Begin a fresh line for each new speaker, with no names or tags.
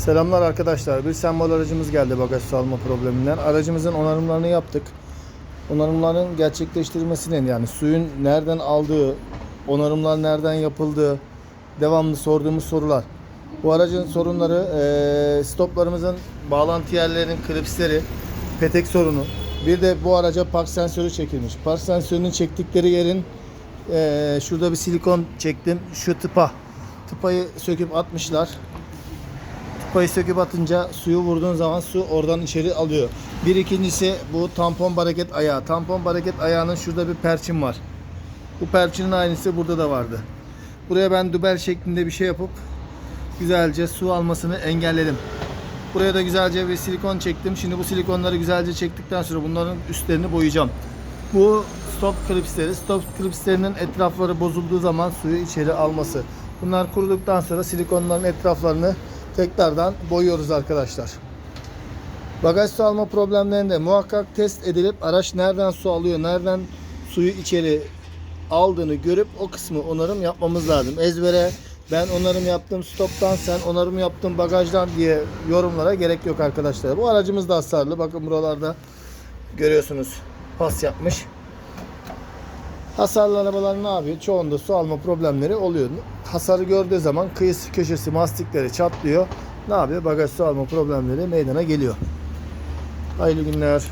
Selamlar arkadaşlar. Bir sembol aracımız geldi bagaj su alma probleminden. Aracımızın onarımlarını yaptık. Onarımların gerçekleştirilmesinin yani suyun nereden aldığı, onarımlar nereden yapıldığı, devamlı sorduğumuz sorular. Bu aracın sorunları stoplarımızın bağlantı yerlerinin klipsleri, petek sorunu. Bir de bu araca park sensörü çekilmiş. Park sensörünün çektikleri yerin şurada bir silikon çektim. Şu tıpa. Tıpayı söküp atmışlar. Tıpayı söküp atınca suyu vurduğun zaman su oradan içeri alıyor. Bir ikincisi bu tampon bareket ayağı. Tampon bareket ayağının şurada bir perçin var. Bu perçinin aynısı burada da vardı. Buraya ben dübel şeklinde bir şey yapıp güzelce su almasını engelledim. Buraya da güzelce bir silikon çektim. Şimdi bu silikonları güzelce çektikten sonra bunların üstlerini boyayacağım. Bu stop klipsleri. Stop klipslerinin etrafları bozulduğu zaman suyu içeri alması. Bunlar kuruduktan sonra silikonların etraflarını tekrardan boyuyoruz arkadaşlar. Bagaj su alma problemlerinde muhakkak test edilip araç nereden su alıyor, nereden suyu içeri aldığını görüp o kısmı onarım yapmamız lazım. Ezbere ben onarım yaptım stoptan sen onarım yaptın bagajdan diye yorumlara gerek yok arkadaşlar. Bu aracımız da hasarlı. Bakın buralarda görüyorsunuz pas yapmış. Hasarlı arabalar ne yapıyor? Çoğunda su alma problemleri oluyor. Hasarı gördüğü zaman kıyısı köşesi mastikleri çatlıyor. Ne yapıyor? Bagaj su alma problemleri meydana geliyor. Hayırlı günler.